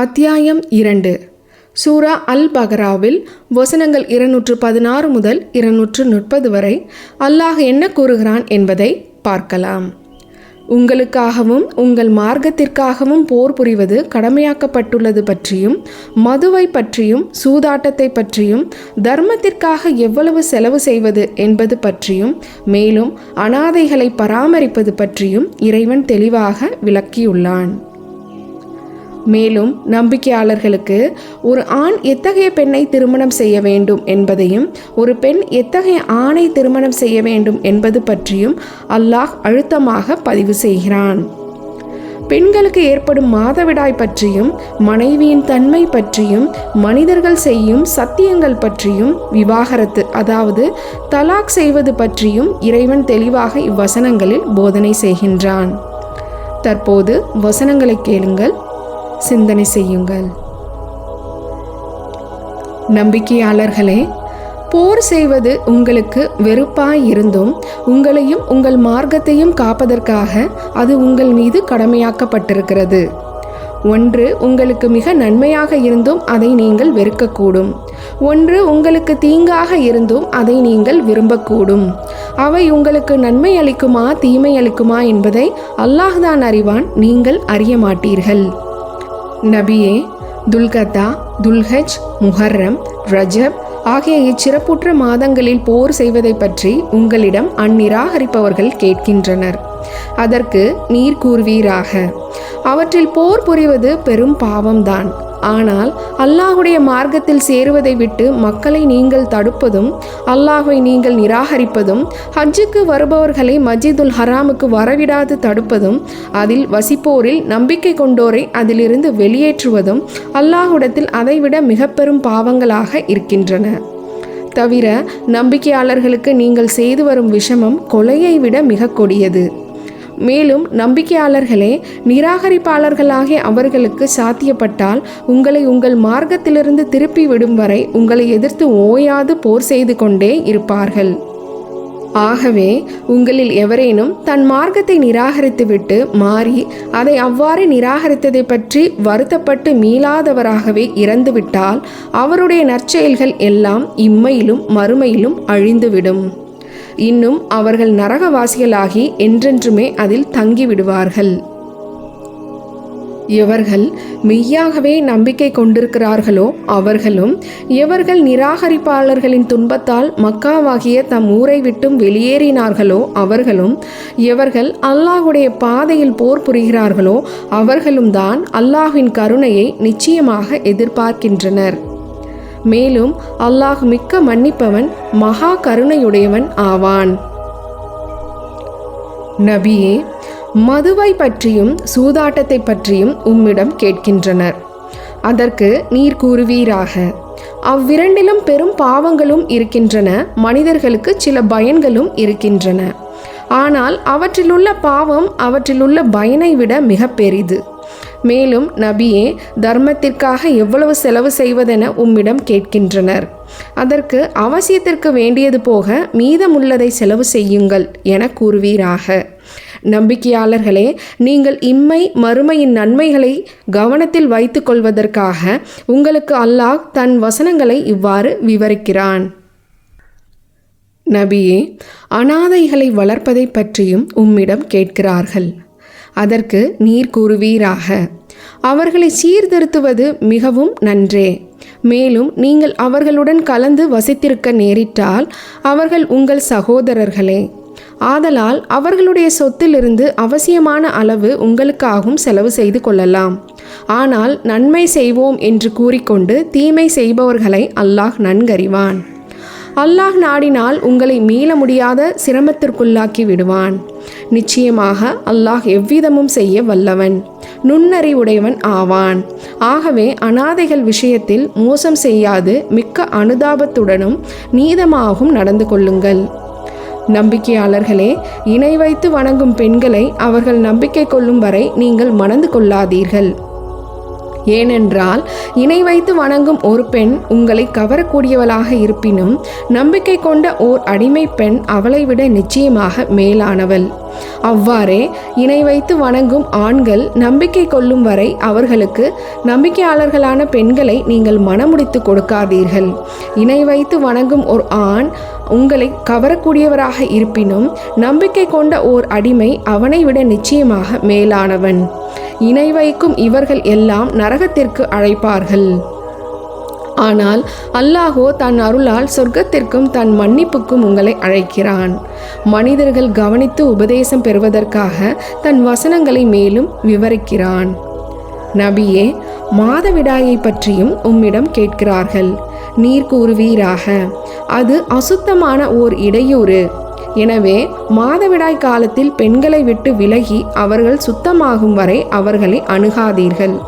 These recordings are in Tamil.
அத்தியாயம் இரண்டு. சூரா அல் பகராவில் வசனங்கள் இருநூற்று பதினாறு முதல் இருநூற்று முப்பது வரை அல்லாஹ் என்ன கூறுகிறான் என்பதை பார்க்கலாம். உங்களுக்காகவும் உங்கள் மார்க்கத்திற்காகவும் போர் புரிவது கடமையாக்கப்பட்டுள்ளது பற்றியும் மதுவை பற்றியும் சூதாட்டத்தை பற்றியும் தர்மத்திற்காக எவ்வளவு செலவு செய்வது என்பது பற்றியும் மேலும் அனாதைகளை பராமரிப்பது பற்றியும் இறைவன் தெளிவாக விளக்கியுள்ளான். மேலும் நம்பிக்கையாளர்களுக்கு ஒரு ஆண் எத்தகைய பெண்ணை திருமணம் செய்ய வேண்டும் என்பதையும் ஒரு பெண் எத்தகைய ஆணை திருமணம் செய்ய வேண்டும் என்பது பற்றியும் அல்லாஹ் அழுத்தமாக பதிவு செய்கிறான். பெண்களுக்கு ஏற்படும் மாதவிடாய் பற்றியும் மனைவியின் தன்மை பற்றியும் மனிதர்கள் செய்யும் சத்தியங்கள் பற்றியும் விவாகரத்து அதாவது தலாக் செய்வது பற்றியும் இறைவன் தெளிவாக இவ்வசனங்களில் போதனை செய்கின்றான். தற்போது வசனங்களை கேளுங்கள். சிந்தனை செய்யுங்கள். நம்பிக்கையாளர்களே போர் செய்வது உங்களுக்கு வெறுப்பாய் இருந்தும் உங்களையும் உங்கள் மார்க்கத்தையும் காப்பதற்காக அது உங்கள் மீது கடமையாக்கப்பட்டிருக்கிறது. ஒன்று உங்களுக்கு மிக நன்மையாக இருந்தும் அதை நீங்கள் வெறுக்கக்கூடும். ஒன்று உங்களுக்கு தீங்காக இருந்தும் அதை நீங்கள் விரும்பக்கூடும். அவை உங்களுக்கு நன்மை அளிக்குமா தீமை அளிக்குமா என்பதை அல்லாஹ்தான் அறிவான் நீங்கள் அறிய மாட்டீர்கள். நபியே துல்கதா துல்ஹஜ் முஹர்ரம் ரஜப் ஆகிய இச்சிறப்புற்ற மாதங்களில் போர் செய்வதை பற்றி உங்களிடம் அந்நிராகரிப்பவர்கள் கேட்கின்றனர். அதற்கு நீர் கூறுவீராக. அவற்றில் போர் புரிவது பெரும் பாவம்தான். ஆனால் அல்லாஹுடைய மார்க்கத்தில் சேருவதை விட்டு மக்களை நீங்கள் தடுப்பதும் அல்லாஹை நீங்கள் நிராகரிப்பதும் ஹஜ்ஜுக்கு வருபவர்களை மஜிதுல் ஹராமுக்கு வரவிடாது தடுப்பதும் அதில் வசிப்போரில் நம்பிக்கை கொண்டோரை அதிலிருந்து வெளியேற்றுவதும் அல்லாஹுடத்தில் அதைவிட மிக பெரும் பாவங்களாக இருக்கின்றன. தவிர நம்பிக்கையாளர்களுக்கு நீங்கள் செய்து வரும் விஷமம் கொலையை விட மிக கொடியது. மேலும் நம்பிக்கையாளர்களே நிராகரிப்பாளர்களாகிய அவர்களுக்கு சாத்தியப்பட்டால் உங்களை உங்கள் மார்க்கத்திலிருந்து திருப்பி விடும் வரை உங்களை எதிர்த்து ஓயாது போர் செய்து கொண்டே இருப்பார்கள். ஆகவே உங்களில் எவரேனும் தன் மார்க்கத்தை நிராகரித்துவிட்டு மாறி அதை அவ்வாறு நிராகரித்ததை பற்றி வருத்தப்பட்டு மீளாதவராகவே இறந்துவிட்டால் அவருடைய நற்செயல்கள் எல்லாம் இம்மையிலும் மறுமையிலும் அழிந்துவிடும். இன்னும் அவர்கள் நரகவாசிகளாகி என்றென்றுமே அதில் தங்கிவிடுவார்கள். எவர்கள் மெய்யாகவே நம்பிக்கை கொண்டிருக்கிறார்களோ அவர்களும் எவர்கள் நிராகரிப்பாளர்களின் துன்பத்தால் மக்காவாகிய தம் ஊரை விட்டும் வெளியேறினார்களோ அவர்களும் எவர்கள் அல்லாஹுடைய பாதையில் போர் புரிகிறார்களோ அவர்களும் தான் அல்லாஹின் கருணையை நிச்சயமாக எதிர்பார்க்கின்றனர். மேலும் அல்லாஹ் மிக்க மன்னிப்பவன் மகா கருணையுடையவன் ஆவான். நபியே மதுவை பற்றியும் சூதாட்டத்தை பற்றியும் உம்மிடம் கேட்கின்றனர். அதற்கு நீர் கூறுவீராக. அவ்விரண்டிலும் பெரும் பாவங்களும் இருக்கின்றன மனிதர்களுக்கு சில பயன்களும் இருக்கின்றன. ஆனால் அவற்றிலுள்ள பாவம் அவற்றிலுள்ள பயனை விட மிக பெரிது. மேலும் நபியே தர்மத்திற்காக எவ்வளவு செலவு செய்வதென உம்மிடம் கேட்கின்றனர். அதற்கு அவசியத்திற்கு வேண்டியது போக மீதமுள்ளதை செலவு செய்யுங்கள் என கூறுவீராக. நம்பிக்கையாளர்களே நீங்கள் இம்மை மறுமையின் நன்மைகளை கவனத்தில் வைத்து கொள்வதற்காக உங்களுக்கு அல்லாஹ் தன் வசனங்களை இவ்வாறு விவரிக்கிறான். நபியே அனாதைகளை வளர்ப்பதை பற்றியும் உம்மிடம் கேட்கிறார்கள். அதற்கு நீர் கூறுவீராக. அவர்களை சீர்திருத்துவது மிகவும் நன்றே. மேலும் நீங்கள் அவர்களுடன் கலந்து வசித்திருக்க நேரிட்டால் அவர்கள் உங்கள் சகோதரர்களே. ஆதலால் அவர்களுடைய சொத்திலிருந்து அவசியமான அளவு உங்களுக்காகவும் செலவு செய்து கொள்ளலாம். ஆனால் நன்மை செய்வோம் என்று கூறிக்கொண்டு தீமை செய்பவர்களை அல்லாஹ் நன்கறிவான். அல்லாஹ் நாடினால் உங்களை மீள முடியாத சிரமத்திற்குள்ளாக்கி விடுவான். நிச்சயமாக அல்லாஹ் எவ்விதமும் செய்ய வல்லவன் நுண்ணறிவுடையவன் ஆவான். ஆகவே அனாதைகள் விஷயத்தில் மோசம் செய்யாது மிக்க அனுதாபத்துடனும் நீதமாகவும் நடந்து கொள்ளுங்கள். நம்பிக்கையாளர்களே இணை வைத்து வணங்கும் பெண்களை அவர்கள் நம்பிக்கை கொள்ளும் வரை நீங்கள் மணந்து கொள்ளாதீர்கள். ஏனென்றால் இணை வைத்து வணங்கும் ஒரு பெண் உங்களை கவரக்கூடியவளாக இருப்பினும் நம்பிக்கை கொண்ட ஓர் அடிமை பெண் அவளை விட நிச்சயமாக மேலானவள். அவ்வாறே இணை வைத்து வணங்கும் ஆண்கள் நம்பிக்கை கொள்ளும் வரை அவர்களுக்கு நம்பிக்கையாளர்களான பெண்களை நீங்கள் மனமுடித்து கொடுக்காதீர்கள். இணை வைத்து வணங்கும் ஒரு ஆண் உங்களை கவரக்கூடியவராக இருப்பினும் நம்பிக்கை கொண்ட ஓர் அடிமை அவனை விட நிச்சயமாக மேலானவன். இணை வைக்கும் இவர்கள் எல்லாம் நரகத்திற்கு அழைப்பார்கள். ஆனால் அல்லாஹோ தன் அருளால் சொர்க்கத்திற்கும் தன் மன்னிப்புக்கும் உங்களை அழைக்கிறான். மனிதர்கள் கவனித்து உபதேசம் பெறுவதற்காக தன் வசனங்களை மேலும் விவரிக்கிறான். நபியே மாதவிடாயை பற்றியும் உம்மிடம் கேட்கிறார்கள். நீர் கூறுவீராக அது அசுத்தமான ஓர் இடையூறு. எனவே மாதவிடாய் காலத்தில் பெண்களை விட்டு விலகி அவர்கள் சுத்தமாகும் வரை அவர்களை அணுகாதீர்கள்.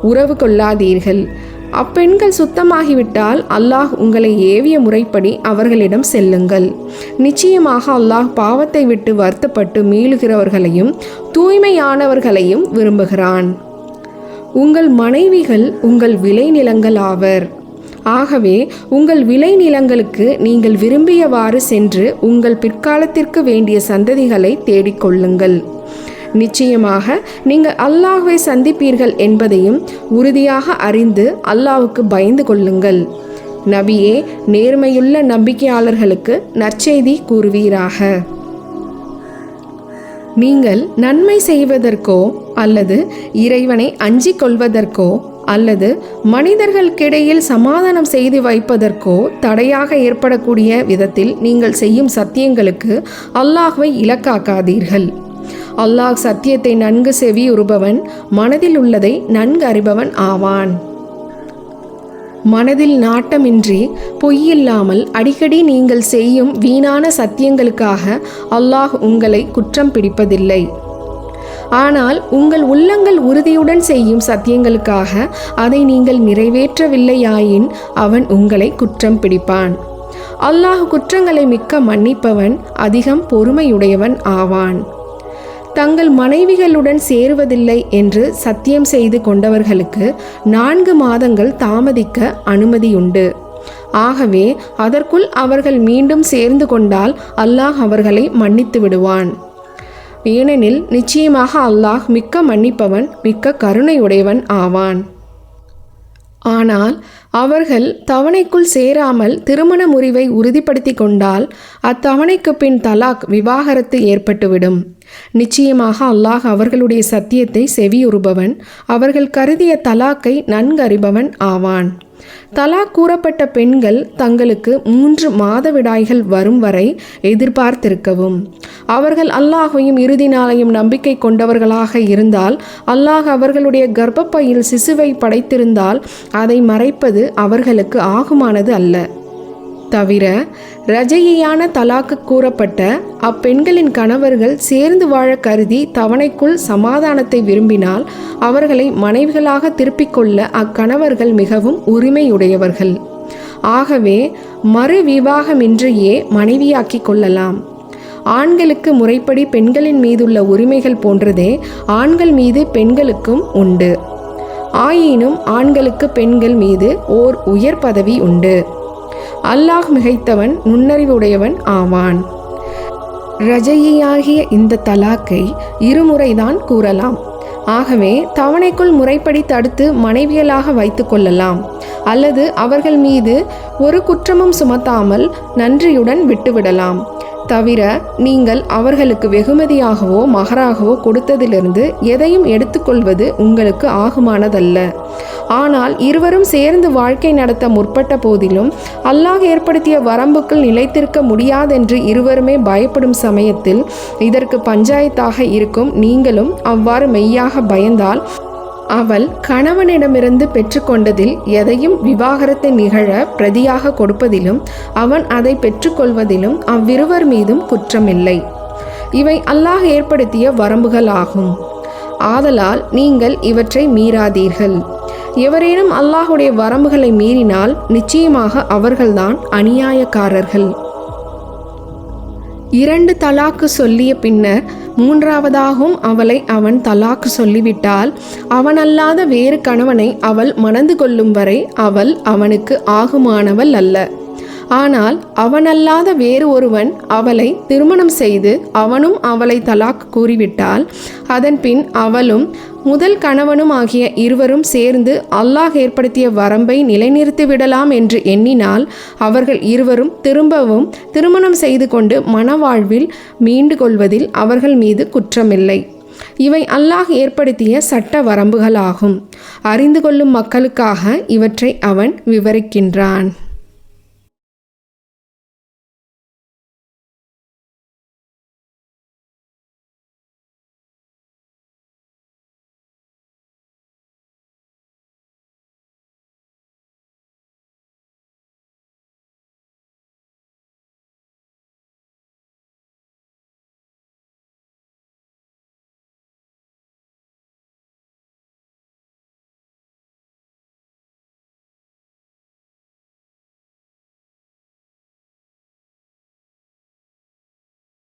உறவு கொள்ளாதீர்கள். அப்பெண்கள் சுத்தமாகிவிட்டால் அல்லாஹ் உங்களை ஏவிய முறைப்படி அவர்களிடம் செல்லுங்கள். நிச்சயமாக அல்லாஹ் பாவத்தை விட்டு வருத்தப்பட்டு மீளுகிறவர்களையும் தூய்மையானவர்களையும் விரும்புகிறான். உங்கள் மனைவிகள் உங்கள் விளைநிலங்கள் ஆவர். ஆகவே உங்கள் விளைநிலங்களுக்கு நீங்கள் விரும்பியவாறு சென்று உங்கள் பிற்காலத்திற்கு வேண்டிய சந்ததிகளை தேடிக்கொள்ளுங்கள். நிச்சயமாக நீங்கள் அல்லாஹ்வை சந்திப்பீர்கள் என்பதையும் உறுதியாக அறிந்து அல்லாவுக்கு பயந்து கொள்ளுங்கள். நபியே நேர்மையுள்ள நம்பிக்கையாளர்களுக்கு நற்செய்தி கூறுவீராக. நீங்கள் நன்மை செய்வதற்கோ அல்லது இறைவனை அஞ்சிக் கொள்வதற்கோ அல்லது மனிதர்களுக்கிடையில் சமாதானம் செய்து வைப்பதற்கோ தடையாக ஏற்படக்கூடிய விதத்தில் நீங்கள் செய்யும் சத்தியங்களுக்கு அல்லாஹ்வை இலக்காக்காதீர்கள். அல்லாஹ் சத்தியத்தை நன்கு செவியுறுபவன் மனதில் உள்ளதை நன்கு அறிபவன் ஆவான். மனதில் நாட்டமின்றி பொய்யில்லாமல் அடிக்கடி நீங்கள் செய்யும் வீணான சத்தியங்களுக்காக அல்லாஹ் உங்களை குற்றம் பிடிப்பதில்லை. ஆனால் உங்கள் உள்ளங்கள் உறுதியுடன் செய்யும் சத்தியங்களுக்காக அதை நீங்கள் நிறைவேற்றவில்லையாயின் அவன் உங்களை குற்றம் பிடிப்பான். அல்லாஹ் குற்றங்களை மிக்க மன்னிப்பவன் அதிகம் பொறுமையுடையவன் ஆவான். தங்கள் மனைவிகளுடன் சேருவதில்லை என்று சத்தியம் செய்து கொண்டவர்களுக்கு நான்கு மாதங்கள் தாமதிக்க அனுமதியுண்டு. ஆகவே அதற்குள் அவர்கள் மீண்டும் சேர்ந்து கொண்டால் அல்லாஹ் அவர்களை மன்னித்து விடுவான். ஏனெனில் நிச்சயமாக அல்லாஹ் மிக்க மன்னிப்பவன் மிக்க கருணையுடையவன் ஆவான். ஆனால் அவர்கள் தவணைக்குள் சேராமல் திருமண முறிவை உறுதிப்படுத்தி கொண்டால் அத்தவணைக்கு பின் தலாக் விவாகரத்து ஏற்பட்டுவிடும். நிச்சயமாக அல்லாஹ் அவர்களுடைய சத்தியத்தை செவியுறுபவன். அவர்கள் கருதிய தலாக்கை நன்கறிபவன் ஆவான். தலாக் கூறப்பட்ட பெண்கள் தங்களுக்கு மூன்று மாதவிடாய்கள் வரும் வரை எதிர்பார்த்திருக்கவும். அவர்கள் அல்லாஹையும் இறுதி நாளையும் நம்பிக்கை கொண்டவர்களாக இருந்தால் அல்லாஹ் அவர்களுடைய கர்ப்பப்பையில் சிசுவை படைத்திருந்தால் அதை மறைப்பது அவர்களுக்கு ஆகுமானது அல்ல. தவிர ரஜையான தலாக்கு கூறப்பட்ட அப்பெண்களின் கணவர்கள் சேர்ந்து வாழ கருதி தவணைக்குள் சமாதானத்தை விரும்பினால் அவர்களை மனைவிகளாக திருப்பிக் கொள்ள அக்கணவர்கள் மிகவும் உரிமையுடையவர்கள். ஆகவே மறு விவாகமின்றியே மனைவியாக்கிக் கொள்ளலாம். ஆண்களுக்கு முறைப்படி பெண்களின் மீதுள்ள உரிமைகள் போன்றதே ஆண்கள் மீது பெண்களுக்கும் உண்டு. ஆயினும் ஆண்களுக்கு பெண்கள் மீது ஓர் உயர் பதவி உண்டு. அல்லாஹ் மிகைத்தவன் நுண்ணறிவுடையவன் ஆவான். ரஜையாகிய இந்த தலாக்கை இருமுறைதான் கூறலாம். ஆகவே தவணைக்குள் முறைப்படி தடுத்து மனைவியலாக வைத்து கொள்ளலாம். அல்லது அவர்கள் மீது ஒரு குற்றமும் சுமத்தாமல் நன்றியுடன் விட்டுவிடலாம். தவிர நீங்கள் அவர்களுக்கு வெகுமதியாகவோ மகராகவோ கொடுத்ததிலிருந்து எதையும் எடுத்துக்கொள்வது உங்களுக்கு ஆகுமானதல்ல. ஆனால் இருவரும் சேர்ந்து வாழ்க்கை நடத்த முற்பட்ட போதிலும் அல்லாஹ் ஏற்படுத்திய வரம்புக்குள் நிலைத்திருக்க முடியாதென்று இருவருமே பயப்படும் சமயத்தில் இதற்கு பஞ்சாயத்தாக இருக்கும் நீங்களும் அவ்வாறு மெய்யாக பயந்தால் அவள் கணவனிடமிருந்து பெற்றுக்கொண்டதில் எதையும் விவாகரத்து நிகழ பிரதியாக கொடுப்பதிலும் அவன் அதை பெற்றுக்கொள்வதிலும் அவ்விருவர் மீதும் குற்றமில்லை. இவை அல்லாஹ் ஏற்படுத்திய வரம்புகள் ஆகும் ஆதலால் நீங்கள் இவற்றை மீறாதீர்கள். எவரேனும் அல்லாஹுடைய வரம்புகளை மீறினால் நிச்சயமாக அவர்கள்தான் அநியாயக்காரர்கள். இரண்டு தலாக்கு சொல்லிய பின்னர் மூன்றாவதாகவும் அவளை அவன் தலாக்கு சொல்லிவிட்டால் அவனல்லாத வேறு கணவனை அவள் மணந்து கொள்ளும் வரை அவள் அவனுக்கு ஆகுமானவள் அல்ல. ஆனால் அவனல்லாத வேறு ஒருவன் அவளை திருமணம் செய்து அவனும் அவளை தலாக் கூறிவிட்டால் அதன்பின் அவளும் முதல் கணவனும் ஆகிய இருவரும் சேர்ந்து அல்லாஹ் ஏற்படுத்திய வரம்பை நிலைநிறுத்தி விடலாம் என்று எண்ணினால் அவர்கள் இருவரும் திரும்பவும் திருமணம் செய்து கொண்டு மனவாழ்வில் மீண்டு கொள்வதில் அவர்கள் மீது குற்றமில்லை. இவை அல்லாஹ் ஏற்படுத்திய சட்ட வரம்புகளாகும். அறிந்து கொள்ளும் மக்களுக்காக இவற்றை அவன் விவரிக்கின்றான்.